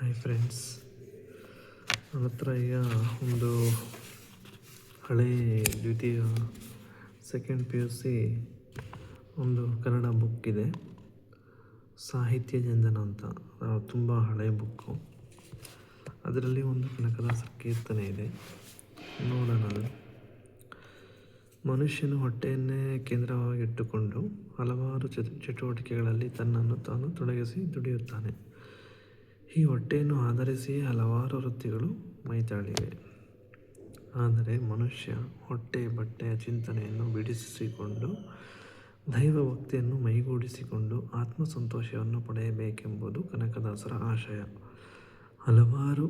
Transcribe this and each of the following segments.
Hi friends ನನ್ನ ಹತ್ರ ಈಗ ಒಂದು ಹಳೆ ದ್ವಿತೀಯ ಸೆಕೆಂಡ್ ಪಿ ಯು ಸಿ ಒಂದು ಕನ್ನಡ ಬುಕ್ ಇದೆ. ಸಾಹಿತ್ಯ ಜಂಜನ ಅಂತ. ತುಂಬ ಹಳೆ ಬುಕ್ಕು ಅದರಲ್ಲಿ ಒಂದು ಕನಕದಾಸ ಕೀರ್ತನೆ ಇದೆ. ನೋಡೋಣ ಅದು. ಮನುಷ್ಯನು ಹೊಟ್ಟೆಯನ್ನೇ ಕೇಂದ್ರವಾಗಿಟ್ಟುಕೊಂಡು ಹಲವಾರು ಚಟು, ಚಟುವಟಿಕೆಗಳಲ್ಲಿ ತನ್ನನ್ನು ತಾನು ತೊಡಗಿಸಿ ದುಡಿಯುತ್ತಾನೆ. ಈ ಹೊಟ್ಟೆಯನ್ನು ಆಧರಿಸಿ ಹಲವಾರು ವೃತ್ತಿಗಳು ಮೈತಾಳಿವೆ ಆದರೆ ಮನುಷ್ಯ ಹೊಟ್ಟೆ ಬಟ್ಟೆಯ ಚಿಂತನೆಯನ್ನು ಬಿಡಿಸಿಕೊಂಡು ದೈವ ಭಕ್ತಿಯನ್ನು ಮೈಗೂಡಿಸಿಕೊಂಡು ಆತ್ಮಸಂತೋಷವನ್ನು ಪಡೆಯಬೇಕೆಂಬುದು ಕನಕದಾಸರ ಆಶಯ. ಹಲವಾರು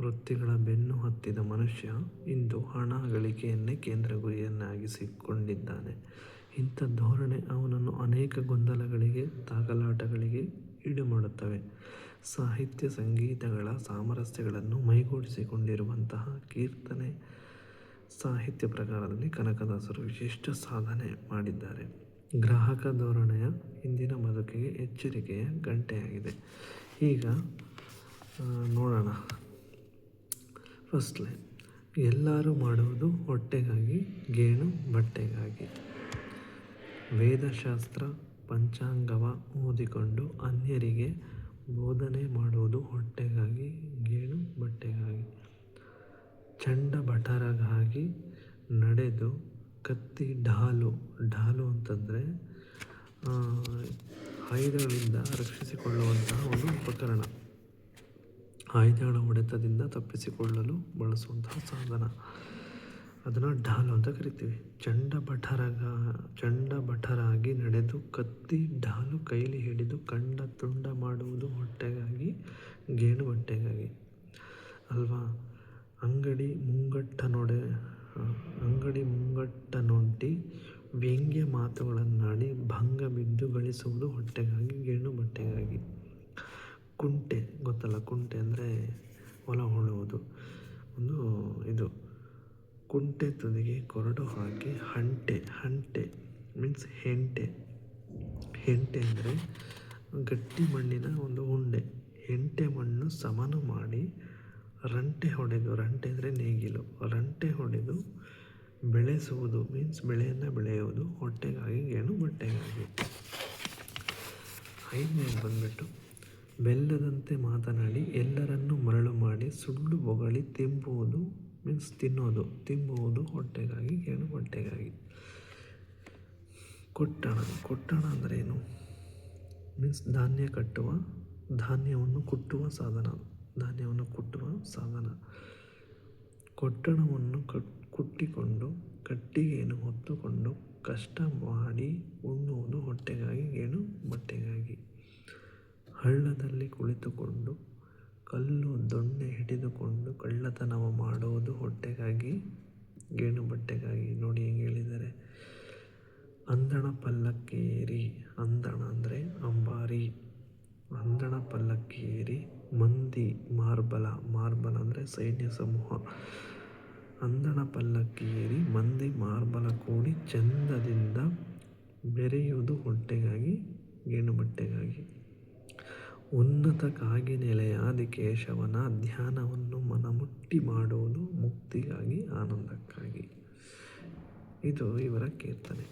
ವೃತ್ತಿಗಳ ಬೆನ್ನು ಹತ್ತಿದ ಮನುಷ್ಯ ಇಂದು ಹಣ, ಗಳಿಕೆಯನ್ನೇ ಕೇಂದ್ರ ಗುರಿಯನ್ನಾಗಿಸಿಕೊಂಡಿದ್ದಾನೆ ಇಂಥ ಧೋರಣೆ ಅವನನ್ನು ಅನೇಕ ಗೊಂದಲಗಳಿಗೆ ತಾಕಲಾಟಗಳಿಗೆ ಈಡುಮಾಡುತ್ತವೆ. ಸಾಹಿತ್ಯ ಸಂಗೀತಗಳ ಸಾಮರಸ್ಯಗಳನ್ನು ಮೈಗೂಡಿಸಿಕೊಂಡಿರುವಂತಹ ಕೀರ್ತನೆ ಸಾಹಿತ್ಯ ಪ್ರಕಾರದಲ್ಲಿ ಕನಕದಾಸರು ವಿಶಿಷ್ಟ ಸಾಧನೆ ಮಾಡಿದ್ದಾರೆ. ಗ್ರಾಹಕ ಧೋರಣೆಯ ಇಂದಿನ ಬದುಕಿಗೆ ಎಚ್ಚರಿಕೆಯ ಗಂಟೆಯಾಗಿದೆ. ಈಗ ನೋಡೋಣ. ಫಸ್ಟ್ ಲೈನ್ ಎಲ್ಲರೂ ಮಾಡುವುದು ಹೊಟ್ಟೆಗಾಗಿ, ಗೇಣು ಬಟ್ಟೆಗಾಗಿ. ವೇದಶಾಸ್ತ್ರ ಪಂಚಾಂಗವ ಓದಿಕೊಂಡು ಅನ್ಯರಿಗೆ ಬೋಧನೆ ಮಾಡುವುದು ಹೊಟ್ಟೆಗಾಗಿ, ಗೇಣು ಬಟ್ಟೆಗಾಗಿ, ಚಂಡ ಭಟರಗಾಗಿ ನಡೆದು ಕತ್ತಿ ಢಾಲು ಢಾಲು ಅಂತಂದರೆ ಆಯುಧಗಳಿಂದ ರಕ್ಷಿಸಿಕೊಳ್ಳುವಂತಹ ಒಂದು ಉಪಕರಣ. ಆಯುಧಗಳ ಹೊಡೆತದಿಂದ ತಪ್ಪಿಸಿಕೊಳ್ಳಲು ಬಳಸುವಂತಹ ಸಾಧನ. ಅದನ್ನು ಢಾಲು ಅಂತ ಕರಿತೀವಿ. ಚಂಡ ಭಟರಗ ಚಂಡ ಭಟರಾಗಿ ನಡೆದು ಕತ್ತಿ ಢಾಲು ಕೈಲಿ ಹಿಡಿದು ಕಂಡ ತುಂಡ ಮಾಡುವುದು ಹೊಟ್ಟೆಗಾಗಿ, ಗೇಣು ಹೊಟ್ಟೆಗಾಗಿ. ಅಲ್ವಾ? ಅಂಗಡಿ ಮುಂಗಟ್ಟ ನೊಡೆ ಅಂಗಡಿ ಮುಂಗಟ್ಟ ನೋಡಿ ವ್ಯಂಗ್ಯ ಮಾತುಗಳನ್ನಾಡಿ ಭಂಗ ಬಿದ್ದು ಗಳಿಸುವುದು ಹೊಟ್ಟೆಗಾಗಿ, ಗೇಣು ಬಟ್ಟೆಗಾಗಿ ಕುಂಟೆ, ಗೊತ್ತಲ್ಲ ಕುಂಟೆ ಅಂದರೆ ಹೊಲ ಹೊಳುವುದು. ಒಂದು ಇದು. ಕುಂಟೆ ತುದಿಗೆ ಕೊರಡು ಹಾಕಿ ಹಂಟೆ ಹಂಟೆ ಮೀನ್ಸ್ ಹೆಂಟೆ. ಹೆಂಟೆ ಅಂದರೆ ಗಟ್ಟಿ ಮಣ್ಣಿನ ಒಂದು ಉಂಡೆ. ಹೆಂಟೆ ಮಣ್ಣು ಸಮನು ಮಾಡಿ ರಂಟೆ ಹೊಡೆದು, ರಂಟೆ ಅಂದರೆ ನೇಗಿಲು. ರಂಟೆ ಹೊಡೆದು ಬೆಳೆಸುವುದು ಮೀನ್ಸ್ ಬೆಳೆಯನ್ನು ಬೆಳೆಯುವುದು, ಹೊಟ್ಟೆಗಾಗಿ ಏನು ಬಟ್ಟೆಗಾಗಿ. ಐದನೇ ಬಂದ್ಬಿಟ್ಟು ಬೆಲ್ಲದಂತೆ ಮಾತನಾಡಿ ಎಲ್ಲರನ್ನೂ ಮರಳು ಮಾಡಿ ಸುಳ್ಳು ಬೊಗಳಿ ತಿಂಬುವುದು ಮೀನ್ಸ್ ತಿನ್ನೋದು ತಿಂಬುವುದು ಹೊಟ್ಟೆಗಾಗಿ ಏನು ಹೊಟ್ಟೆಗಾಗಿ. ಕೊಟ್ಟಣ ಕೊಟ್ಟಣ ಅಂದರೆ ಏನು ಮೀನ್ಸ್ ಧಾನ್ಯ ಕಟ್ಟುವ, ಧಾನ್ಯವನ್ನು ಕುಟ್ಟುವ ಸಾಧನ. ಧಾನ್ಯವನ್ನು ಕುಟ್ಟುವ ಸಾಧನ. ಕೊಟ್ಟಣವನ್ನು ಕಟ್, ಕುಟ್ಟಿಕೊಂಡು ಕಟ್ಟಿಗೆಯನ್ನು ಹೊತ್ತುಕೊಂಡು ಕಷ್ಟ ಮಾಡಿ ಉಣ್ಣುವುದು ಹೊಟ್ಟೆಗಾಗಿ ಏನು ಬಟ್ಟೆಗಾಗಿ. ಹಳ್ಳದಲ್ಲಿ ಕುಳಿತುಕೊಂಡು ಕಲ್ಲು ದೊಣ್ಣೆ ಹಿಡಿದುಕೊಂಡು ಕಳ್ಳತನವ ಮಾಡುವುದು ಹೊಟ್ಟೆಗಾಗಿ, ಗೇಣು ಬಟ್ಟೆಗಾಗಿ. ನೋಡಿ ಹೆಂಗೆ ಹೇಳಿದ್ದಾರೆ. ಅಂದಣ ಪಲ್ಲಕ್ಕೇರಿ ಅಂದಣ ಅಂದರೆ ಅಂಬಾರಿ. ಅಂದಣ ಪಲ್ಲಕ್ಕಿ ಏರಿ, ಮಂದಿ ಮಾರ್ಬಲ. ಮಾರ್ಬಲ ಅಂದರೆ ಸೈನ್ಯ ಸಮೂಹ. ಅಂದಣ ಪಲ್ಲಕ್ಕಿ ಏರಿ, ಮಂದಿ ಮಾರ್ಬಲ ಕೂಡಿ ಚಂದದಿಂದ ಬೆರೆಯುವುದು ಹೊಟ್ಟೆಗಾಗಿ, ಗೇಣು ಬಟ್ಟೆಗಾಗಿ. ಉನ್ನತ ಕಾಗಿ ನೆಲೆಯಾದಿ ಕೇಶವನ ಧ್ಯಾನವನ್ನು ಮನಮುಟ್ಟಿ ಮಾಡುವುದು ಮುಕ್ತಿಗಾಗಿ ಆನಂದಕ್ಕಾಗಿ. ಇದು ಇವರ ಕೀರ್ತನೆ.